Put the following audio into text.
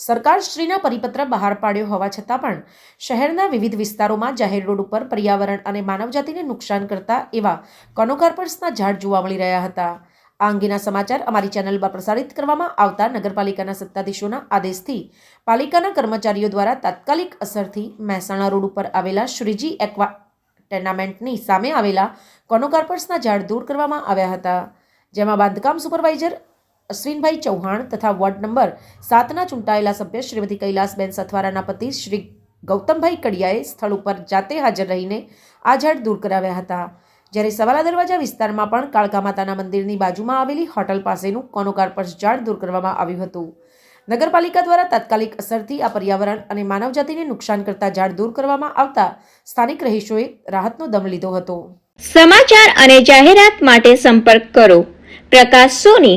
સરકારશ્રીના પરિપત્ર બહાર પાડ્યો હોવા છતાં પણ શહેરના વિવિધ વિસ્તારોમાં જાહેર રોડ ઉપર પર્યાવરણ અને માનવજાતિને નુકસાન કરતા એવા કોનોકાર્પર્સના ઝાડ જોવા મળી રહ્યા હતા. આ અંગેના સમાચાર અમારી ચેનલમાં પ્રસારિત કરવામાં આવતા નગરપાલિકાના સત્તાધીશોના આદેશથી પાલિકાના કર્મચારીઓ દ્વારા તાત્કાલિક અસરથી મહેસાણા રોડ ઉપર આવેલા શ્રીજી એક્વા ટેર્નામેન્ટની સામે આવેલા કોનોકાર્પર્સના ઝાડ દૂર કરવામાં આવ્યા હતા, જેમાં બાંધકામ સુપરવાઇઝર અશ્વિનભાઈ ચૌહાણ તથા વોર્ડ નંબર સાતના ચૂંટાયેલા સભ્ય શ્રીમતી કૈલાસબેન સથવારાના પતિ શ્રી ગૌતમભાઈ કડિયાએ સ્થળ ઉપર જાતે હાજર રહીને આ ઝાડ દૂર કરાવ્યા હતા. જ્યારે સવાલા દરવાજા વિસ્તારમાં પણ કાળકા માતાના મંદિરની બાજુમાં આવેલી હોટલ પાસેનું કોનોકાર્પસ ઝાડ દૂર કરવામાં આવ્યું હતું. નગરપાલિકા દ્વારા તાત્કાલિક અસરથી આ પર્યાવરણ અને માનવજાતિને નુકસાન કરતા ઝાડ દૂર કરવામાં આવતા સ્થાનિક રહીશોએ રાહતનો દમ લીધો હતો. સમાચાર અને જાહેરાત માટે સંપર્ક કરો. પ્રકાશ સોની